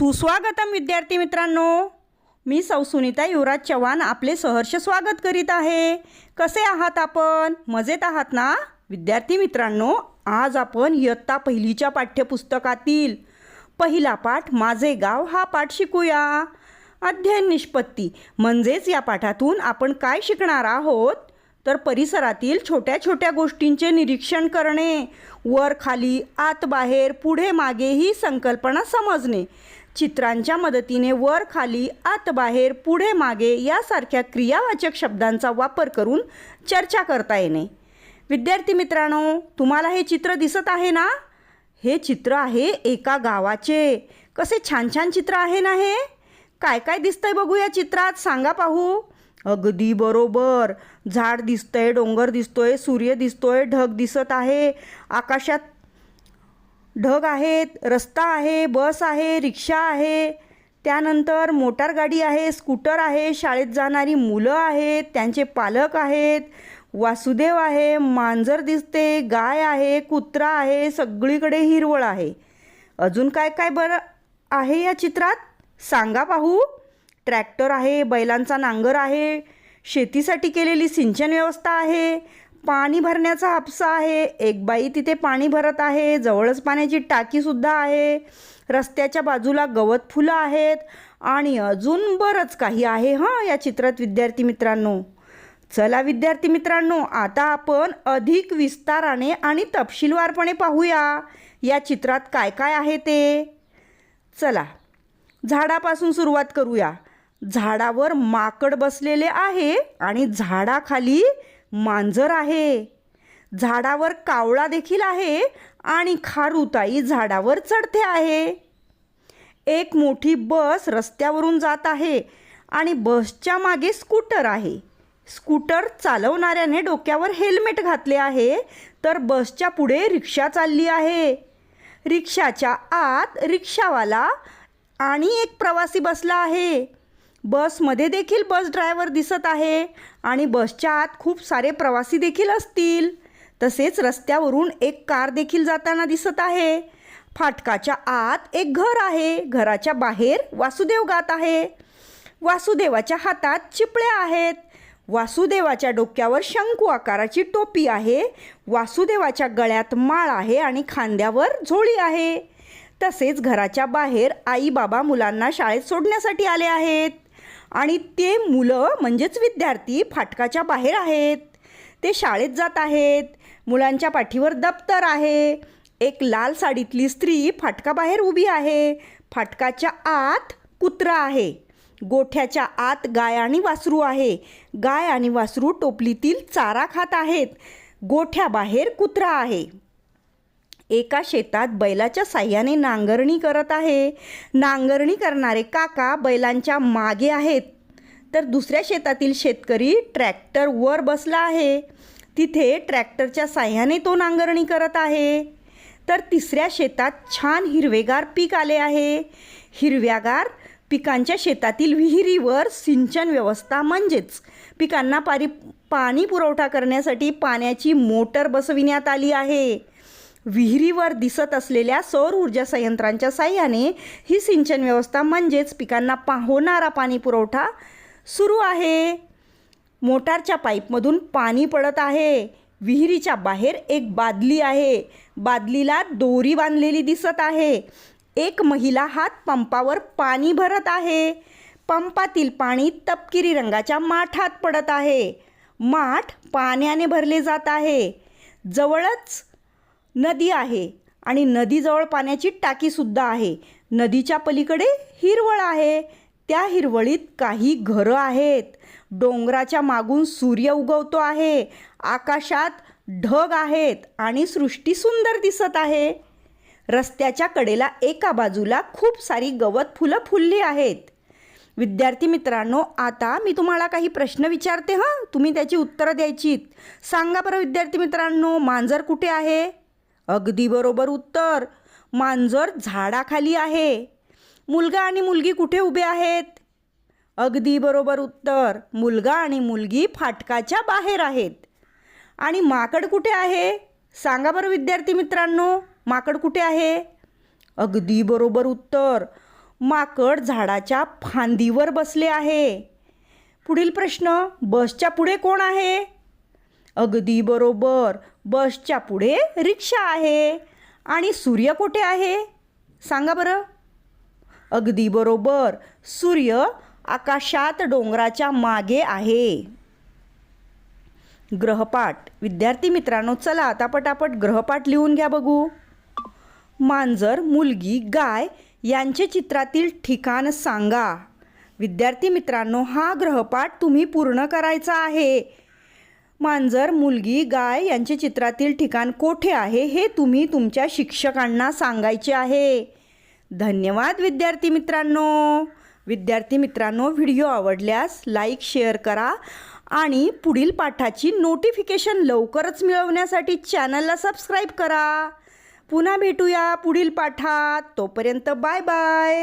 सुस्वागतम विद्यार्थी मित्रांनो मी सौसुनीता युवराज चव्हाण आपले सहर्ष स्वागत करीत आहे. कसे आहात आपण? मजेत आहात ना? विद्यार्थी मित्रांनो आज आपण इयत्ता पहिलीच्या पाठ्यपुस्तकातील पहिला पाठ माझे गाव हा पाठ शिकूया. अध्ययन निष्पत्ती म्हणजेच या पाठातून आपण काय शिकणार आहोत? तर परिसरातील छोट्या छोट्या गोष्टींचे निरीक्षण करणे वर खाली आत बाहेर पुढे मागे ही संकल्पना समजणे. चित्रांच्या मदतीने वर खाली आत बाहेर पुढे मागे यासारख्या क्रियावाचक शब्दांचा वापर करून चर्चा करता येणे. विद्यार्थी मित्रांनो तुम्हाला हे चित्र दिसत आहे ना? हे चित्र आहे एका गावाचे. कसे छान छान चित्र आहे ना हे? काय काय दिसतंय बघू या चित्रात? सांगा पाहू. अगदी बरोबर. झाड दिसतंय डोंगर दिसतोय सूर्य दिसतोय ढग दिसत आहे. आकाशात ढग आहेत रस्ता आहे बस आहे रिक्षा आहे. त्यानंतर मोटार गाडी आहे स्कूटर आहे शाळेत जाणारी मुलं आहेत त्यांचे पालक आहेत. वासुदेव आहे मांजर दिसते गाय आहे कुत्रा आहे सगळीकडे हिरवळ आहे. अजून काय काय बरं आहे या चित्रात? सांगा पाहू. ट्रॅक्टर आहे बैलांचा नांगर आहे. शेतीसाठी केलेली सिंचन व्यवस्था आहे. पाणी भरण्याचा हापसा आहे. एक बाई तिथे पाणी भरत आहे. जवळच पाण्याची टाकीसुद्धा आहे. रस्त्याच्या बाजूला गवत फुलं आहेत. आणि अजून बरंच काही आहे हां या चित्रात विद्यार्थी मित्रांनो. चला विद्यार्थी मित्रांनो आता आपण अधिक विस्ताराने आणि तपशीलवारपणे पाहूया या चित्रात काय काय आहे ते. चला झाडापासून सुरुवात करूया. झाडावर माकड बसलेले आहे आणि झाडाखाली मांजर आहे. झाडावर कावळा देखील आहे आणि खारुताई झाडावर चढते आहे. एक मोठी बस रस्त्यावरून जात आहे आणि बसच्या मागे स्कूटर आहे. स्कूटर चालवणाऱ्याने डोक्यावर हेल्मेट घातले आहे तर बसच्या पुढे रिक्षा चालली आहे. रिक्षाच्या आत रिक्षावाला आणि एक प्रवासी बसला आहे. बसमध्ये देखील बस ड्रायव्हर दिसत आहे आणि बसच्या आत खूप सारे प्रवासी देखील असतील. तसेच रस्त्यावरून एक कार देखील जाताना दिसत आहे. फाटकाच्या आत एक घर आहे. घराच्या बाहेर वासुदेव गात आहे. वासुदेवाच्या हातात चिपळ्या आहेत. वासुदेवाच्या डोक्यावर शंकू आकाराची टोपी आहे. वासुदेवाच्या गळ्यात माळ आहे आणि खांद्यावर झोळी आहे. तसेच घराच्या बाहेर आई बाबा मुलांना शाळेत सोडण्यासाठी आले आहेत. आणि ते मुलं म्हणजेच विद्यार्थी फाटकाच्या बाहेर आहेत. ते शाळेत जात आहेत. मुलांच्या पाठीवर दप्तर आहे. एक लाल साडीतली स्त्री फाटकाबाहेर उभी आहे. फाटकाच्या आत कुत्रा आहे. गोठ्याच्या आत गाय आणि वासरू आहे. गाय आणि वासरू टोपलीतील चारा खात आहेत. गोठ्याबाहेर कुत्रा आहे. एका शेतात बैलाच्या साह्याने नांगरणी करत आहे. नांगरणी करणारे काका बैलांच्या मागे आहेत. तर दुसऱ्या शेतातील शेतकरी ट्रॅक्टर वर बसला आहे. तिथे ट्रॅक्टरच्या साह्याने तो नांगरणी करत आहे. तर तिसऱ्या शेतात छान हिरवेगार पीक आले आहे. हिरव्यागार पिकांच्या शेतातील विहिरीवर सिंचन व्यवस्था म्हणजेच पिकांना पारी पाणी पुरवठा करण्यासाठी पाण्याची मोटर बसविण्यात आली आहे. विहिरीवर दिसत असलेल्या सौर ऊर्जा संयंत्रांच्या साह्याने ही सिंचन व्यवस्था म्हणजेच पिकांना पा होणारा पाणी पुरवठा सुरू आहे. मोटारच्या पाईपमधून पाणी पडत आहे. विहिरीच्या बाहेर एक बादली आहे. बादलीला दोरी बांधलेली दिसत आहे. एक महिला हात पंपावर पाणी भरत आहे. पंपातील पाणी तपकिरी रंगाच्या माठात पडत आहे. माठ पाण्याने भरले जात आहे. जवळच नदी आहे आणि नदीजवळ पाण्याची टाकीसुद्धा आहे. नदीच्या पलीकडे हिरवळ आहे. त्या हिरवळीत काही घरं आहेत. डोंगराच्या मागून सूर्य उगवतो आहे. आकाशात ढग आहेत आणि सृष्टी सुंदर दिसत आहे. रस्त्याच्या कडेला एका बाजूला खूप सारी गवत फुलं फुलली आहेत. विद्यार्थी मित्रांनो आता मी तुम्हाला काही प्रश्न विचारते हां? तुम्ही त्याची उत्तरं द्यायचीत. सांगा बरं विद्यार्थी मित्रांनो मांजर कुठे आहे? अगदी बरोबर उत्तर. मांजर झाडाखाली आहे. मुलगा आणि मुलगी कुठे उभे आहेत? अगदी बरोबर उत्तर. मुलगा आणि मुलगी फाटकाच्या बाहेर आहेत. आणि माकड कुठे आहे? सांगा बरं विद्यार्थी मित्रांनो माकड कुठे आहे? अगदी बरोबर उत्तर. माकड झाडाच्या फांदीवर बसले आहे. पुढील प्रश्न बसच्या पुढे कोण आहे? अगदी बरोबर. बसच्या पुढे रिक्षा आहे. आणि सूर्य कुठे आहे? सांगा बरं. अगदी बरोबर. सूर्य आकाशात डोंगराच्या मागे आहे. ग्रहपाठ. विद्यार्थी मित्रांनो चला आता पटापट ग्रहपाठ लिहून घ्या बघू. मांजर मुलगी गाय यांचे चित्रातील ठिकाण सांगा. विद्यार्थी मित्रांनो हा ग्रहपाठ तुम्ही पूर्ण करायचा आहे. मांजर मुलगी गाय यांचे चित्रातील ठिकाण कोठे आहे हे तुम्ही तुमच्या शिक्षकांना सांगायचे आहे. धन्यवाद विद्यार्थी मित्रांनो. विद्यार्थी मित्रांनो व्हिडिओ आवडल्यास लाईक शेअर करा आणि पुढील पाठाची नोटिफिकेशन लवकरच मिळवण्यासाठी चॅनलला सबस्क्राईब करा. पुन्हा भेटूया पुढील पाठात. तोपर्यंत बाय बाय.